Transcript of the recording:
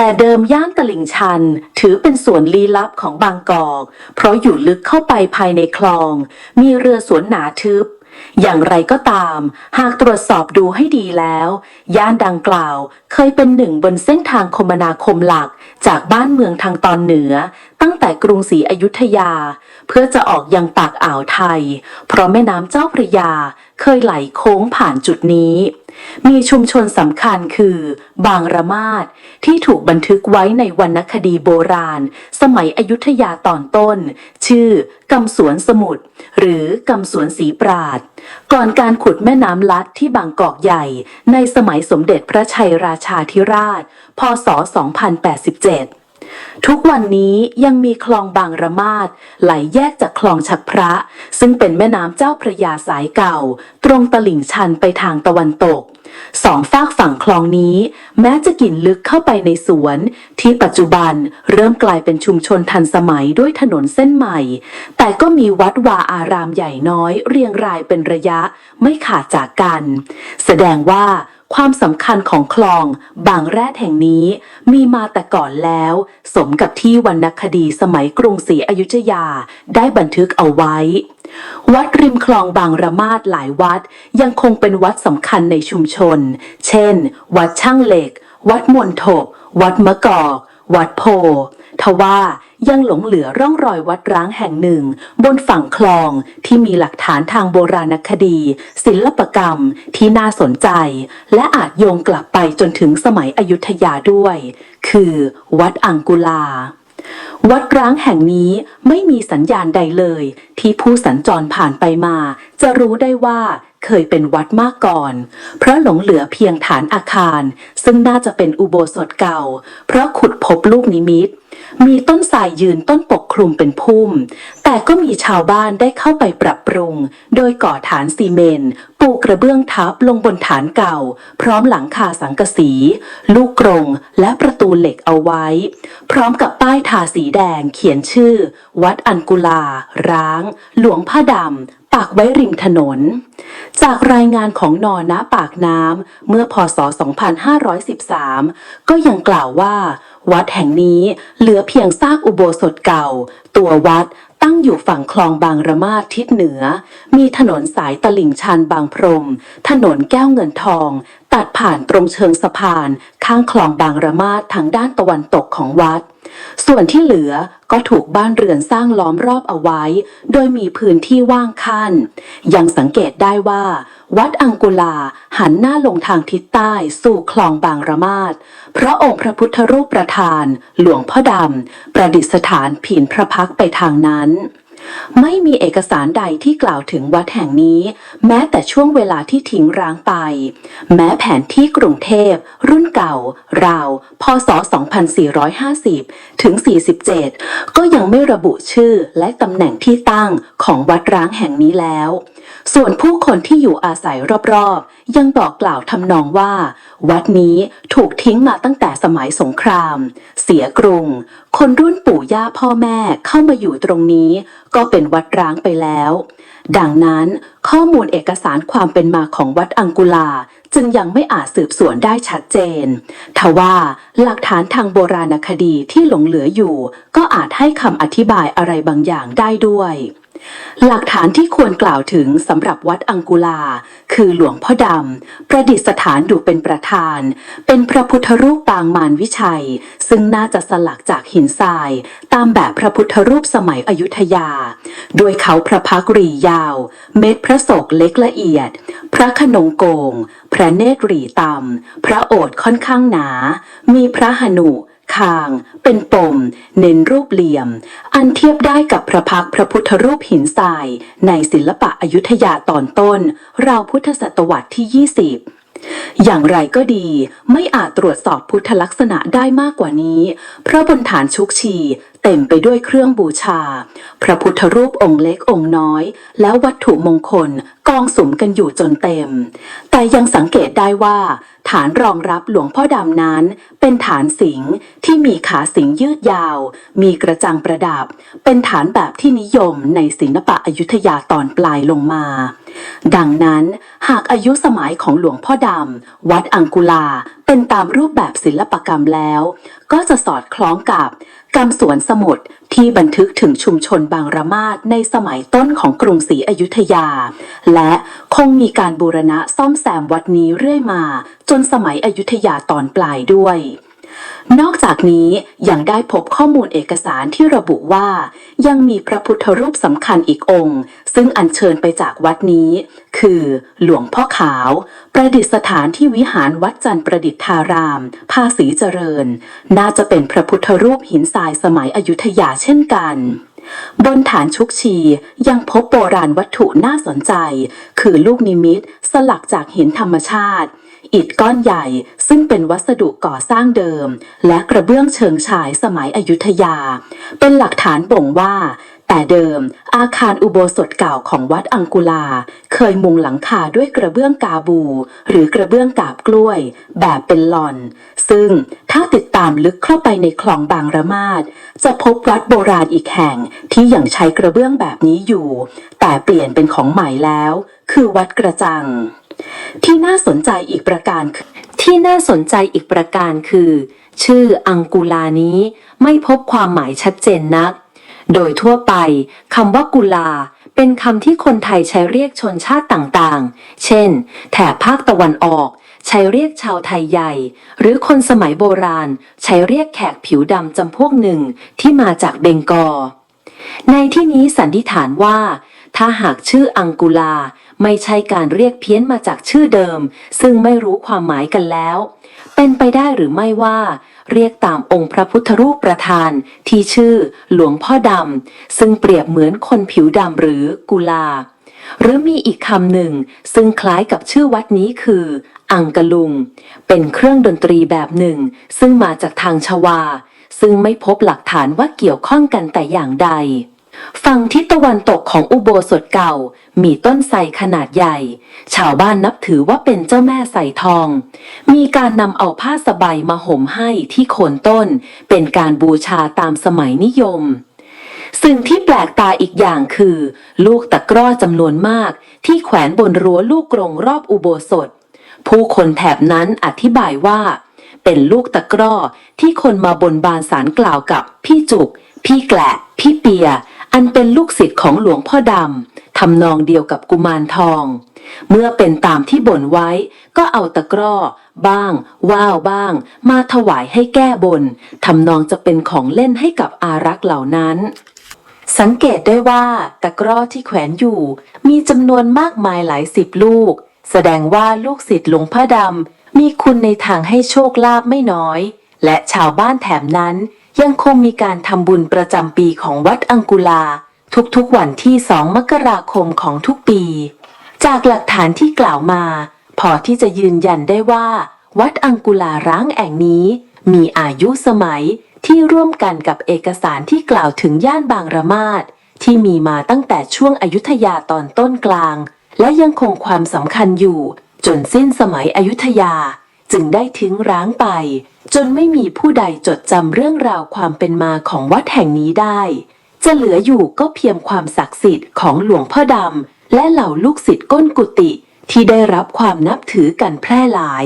แต่เดิมย่านตลิ่งชันถือเป็นสวนลี้ลับของบางกอก เพราะอยู่ลึกเข้าไปภายในคลอง มีเรือสวนหนาทึบ อย่างไรก็ตาม หากตรวจสอบดูให้ดีแล้ว ย่านดังกล่าวเคยเป็นหนึ่งบนเส้นทางคมนาคมหลัก จากบ้านเมืองทางตอนเหนือ ตั้งแต่กรุงศรีอยุธยา เพื่อจะออกยังปากอ่าวไทย เพราะแม่น้ำเจ้าพระยาเคยไหลโค้งผ่านจุดนี้ มีชุมชนสำคัญคือ บางระมาดที่ถูกบันทึกไว้ในวรรณคดีโบราณ สมัยอยุธยาตอนต้น ชื่อกำสวนสมุทรหรือกำสวนสีปราด ก่อนการขุดแม่น้ำลัดที่บางกอกใหญ่ ในสมัยสมเด็จพระชัยราชาธิราช พศ 2087ทุกวันนี้ยังมีคลองบางระมาดไหลแยกจากคลองชักพระ ซึ่งเป็นแม่น้ำเจ้าพระยาสายเก่า ตรงตลิ่งชันไปทางตะวันตก สองฝากฝั่งคลองนี้ แม้จะกินลึกเข้าไปในสวน ที่ปัจจุบันเริ่มกลายเป็นชุมชนทันสมัยด้วยถนนเส้นใหม่ แต่ก็มีวัดวาอารามใหญ่น้อย เรียงรายเป็นระยะไม่ขาดจากกัน แสดงว่าความสำคัญของคลองบางแรดแห่งนี้มีมาแต่ก่อนแล้ว สมกับที่วรรณคดีสมัยกรุงศรีอยุธยาได้บันทึกเอาไว้ วัดริมคลองบางระมาดหลายวัดยังคงเป็นวัดสำคัญในชุมชน เช่น วัดช่างเหล็ก วัดมวนทบวัดมะกอก วัดโพทว่ายังหลงเหลือร่องรอยวัดร้างแห่งหนึ่ง บนฝั่งคลองที่มีหลักฐานทางโบราณคดี ศิลปกรรมที่น่าสนใจ และอาจโยงกลับไปจนถึงสมัยอยุธยาด้วย คือ วัดอังกุลา วัดร้างแห่งนี้ไม่มีสัญญาณใดเลย ที่ผู้สัญจรผ่านไปมา จะรู้ได้ว่า เคยเป็นวัดมาก่อน เพราะหลงเหลือเพียงฐานอาคาร ซึ่งน่าจะเป็นอุโบสถเก่า เพราะขุดพบลูกนิมิต มีต้นสายยืนต้นปกคลุมเป็นพุ่ม แต่ก็มีชาวบ้านได้เข้าไปปรับปรุง โดยก่อฐานซีเมนต์ปูกระเบื้องทับลงบนฐานเก่า พร้อมหลังคาสังกะสี ลูกกรงและประตูเหล็กเอาไว้ พร้อมกับป้ายทาสีแดงเขียนชื่อ วัดอันกุลา ร้าง หลวงผ้าดำ ปักไว้ริมถนน จากรายงานของนอนะปากน้ำเมื่อพศ 2513 ก็ยังกล่าวว่า วัดแห่งนี้เหลือเพียงซากอุโบสถเก่า ตัววัดตั้งอยู่ฝั่งคลองบางระมาดทิศเหนือ มีถนนสายตลิ่งชันบางพรม ถนนแก้วเงินทอง ตัดผ่านตรงเชิงสะพาน ข้างคลองบางระมาดทางด้านตะวันตกของวัด ส่วนที่เหลือก็ถูกบ้านเรือนสร้างล้อมรอบเอาไว้ โดยมีพื้นที่ว่างขั้นยังสังเกตได้ว่า วัดอังกุลาหันหน้าลงทางทิศใต้สู่คลองบางระมาดเพราะองค์พระพุทธรูปประธาน หลวงพ่อดำประดิษฐานผินพระพักไปทางนั้น ไม่มีเอกสารใดที่กล่าวถึงวัดแห่งนี้ แม้แต่ช่วงเวลาที่ทิ้งร้างไป แม้แผนที่กรุงเทพ รุ่นเก่า ราว พศ 2450 ถึง 47 ก็ยังไม่ระบุชื่อและตำแหน่งที่ตั้งของวัดร้างแห่งนี้แล้ว ส่วนผู้คนที่อยู่อาศัยรอบๆ ยังบอกกล่าวทำนองว่า วัดนี้ถูกทิ้งมาตั้งแต่สมัยสงคราม เสียกรุง คนรุ่นปู่ย่าพ่อแม่เข้ามาอยู่ตรงนี้ ก็เป็นวัดร้างไปแล้ว ดังนั้นข้อมูลเอกสารความเป็นมาของวัดอังกุลาจึงยังไม่อาจสืบสวนได้ชัดเจน ทว่าหลักฐานทางโบราณคดีที่หลงเหลืออยู่ ก็อาจให้คำอธิบายอะไรบางอย่างได้ด้วย หลักฐานที่ควรกล่าวถึงสำหรับวัดอังกุลา คือหลวงพ่อดำ ประดิษฐานอยู่เป็นประธาน เป็นพระพุทธรูปปางมารวิชัย ซึ่งน่าจะสลักจากหินทราย ตามแบบพระพุทธรูปสมัยอยุธยา โดยเขาพระพักตรียาว เม็ดพระศกเล็กละเอียด พระขนงโกง พระเนตรหรีต่ำพระโอษค่อนข้างหนา มีพระหนุ คาง เป็นปม เน้นรูปเหลี่ยม อันเทียบได้กับพระพักพระพุทธรูปหินทราย ในศิลปะอยุธยาตอนต้น ราวพุทธศตวรรษที่ 20อย่างไรก็ดีไม่อาจตรวจสอบพุทธลักษณะได้มากกว่านี้ เพราะบนฐานชุกชี เต็มไปด้วยเครื่องบูชา พระพุทธรูปองค์เล็กองค์น้อย แล้ววัตถุมงคลกองสุมกันอยู่จนเต็ม แต่ยังสังเกตได้ว่า ฐานรองรับหลวงพ่อดำนั้น เป็นฐานสิงห์ที่มีขาสิงห์ยืดยาว มีกระจังประดับ เป็นฐานแบบที่นิยมในศิลปะอยุธยาตอนปลายลงมา ดังนั้นหากอายุสมัยของหลวงพ่อดำวัดอังกุลาเป็นตามรูปแบบศิลปกรรมแล้ว ก็จะสอดคล้องกับ รรมสวนสมุทรที่บันทึกถึงชุมชนบางระมาดในสมัยต้นของกรุงศรีอยุธยา และคงมีการบูรณะซ่อมแซมวัดนี้เรื่อยมา จนสมัยอยุธยาตอนปลายด้วย นอกจากนี้ยังได้พบข้อมูลเอกสารที่ระบุว่า ยังมีพระพุทธรูปสำคัญอีกองค์ ซึ่งอัญเชิญไปจากวัดนี้ คือหลวงพ่อขาว ประดิษฐานที่วิหารวัดจันทร์ประดิษฐาราม ภาษีเจริญ น่าจะเป็นพระพุทธรูปหินทรายสมัยอยุธยาเช่นกันบนฐานชุกชียังพบโบราณวัตถุน่าสนใจ คือลูกนิมิตสลักจากหินธรรมชาติ อิฐก้อนใหญ่ซึ่งเป็นวัสดุก่อสร้างเดิม และกระเบื้องเชิงฉายสมัยอยุธยา เป็นหลักฐานบ่งว่า แต่เดิมอาคารอุโบสถเก่าของวัดอังกุลา เคยมุงหลังคาด้วยกระเบื้องกาบู หรือกระเบื้องกาบกล้วย แบบเป็นหลอน ซึ่งถ้าติดตามลึกเข้าไปในคลองบางระมาดจะพบวัดโบราณอีกแห่งที่ยังใช้กระเบื้องแบบนี้อยู่ แต่เปลี่ยนเป็นของใหม่แล้ว คือวัดกระจัง ที่น่าสนใจอีกประการคือที่น่าสนใจอีกประการคือ ชื่ออังกุลานี้ไม่พบความหมายชัดเจนนัก โดยทั่วไปคำว่ากุลาเป็นคำที่คนไทยใช้เรียกชนชาติต่างๆ เช่น แถบภาคตะวันออก ใช้เรียกชาวไทยใหญ่ หรือคนสมัยโบราณ ใช้เรียกแขกผิวดำจำพวกหนึ่งที่มาจากเบงกอ ในที่นี้สันนิษฐานว่า ถ้าหากชื่ออังกุลาไม่ใช่การเรียกเพี้ยนมาจากชื่อเดิม ซึ่งไม่รู้ความหมายกันแล้ว เป็นไปได้หรือไม่ว่า เรียกตามองค์พระพุทธรูปประธาน ที่ชื่อหลวงพ่อดำซึ่งเปรียบเหมือนคนผิวดำหรือกุลา หรือมีอีกคำหนึ่ง ซึ่งคล้ายกับชื่อวัดนี้คือ อังกะลุง เป็นเครื่องดนตรีแบบหนึ่ง ซึ่งมาจากทางชวา ซึ่งไม่พบหลักฐานว่าเกี่ยวข้องกันแต่อย่างใด ฝั่งทิศตะวันตกของอุโบสถเก่า มีต้นไทรขนาดใหญ่ ชาวบ้านนับถือว่าเป็นเจ้าแม่ไสทอง มีการนำเอาผ้าสบายมาห่มให้ที่โคนต้น เป็นการบูชาตามสมัยนิยม สิ่งที่แปลกตาอีกอย่างคือ ลูกตะกร้อจำนวนมาก ที่แขวนบนรั้วลูกกรงรอบอุโบสถ ผู้คนแถบนั้นอธิบายว่า เป็นลูกตะกร้อที่คนมาบนบานสารกล่าวกับพี่จุก พี่แกละ พี่เปีย อันเป็นลูกศิษย์ของหลวงพ่อดำทำนองเดียวกับกุมารทอง เมื่อเป็นตามที่บ่นไว้ ก็เอาตะกร้อ บ้าง ว่าวบ้าง มาถวายให้แก้บนทำนองจะเป็นของเล่นให้กับอารักษ์เหล่านั้น สังเกตได้ว่าตะกร้อที่แขวนอยู่ มีจำนวนมากมายหลายสิบลูก แสดงว่าลูกศิษย์หลวงพ่อดำมีคุณในทางให้โชคลาภไม่น้อย และชาวบ้านแถบนั้น ยังคงมีการทำบุญประจำปีของวัดอังกุลา ทุกๆวันที่สองมกราคมของทุกปี จากหลักฐานที่กล่าวมา พอที่จะยืนยันได้ว่า วัดอังกุลาร้างแอ่งนี้ มีอายุสมัยที่ร่วมกันกับเอกสารที่กล่าวถึงย่านบางระมาดที่มีมาตั้งแต่ช่วงอยุธยาตอนต้นกลาง และยังคงความสำคัญอยู่ จนสิ้นสมัยอยุธยา จึงได้ทิ้งร้างไป จนไม่มีผู้ใดจดจำเรื่องราวความเป็นมาของวัดแห่งนี้ได้ จะเหลืออยู่ก็เพียงความศักดิ์สิทธิ์ของหลวงพ่อดำและเหล่าลูกศิษย์ก้นกุฏิที่ได้รับความนับถือกันแพร่หลาย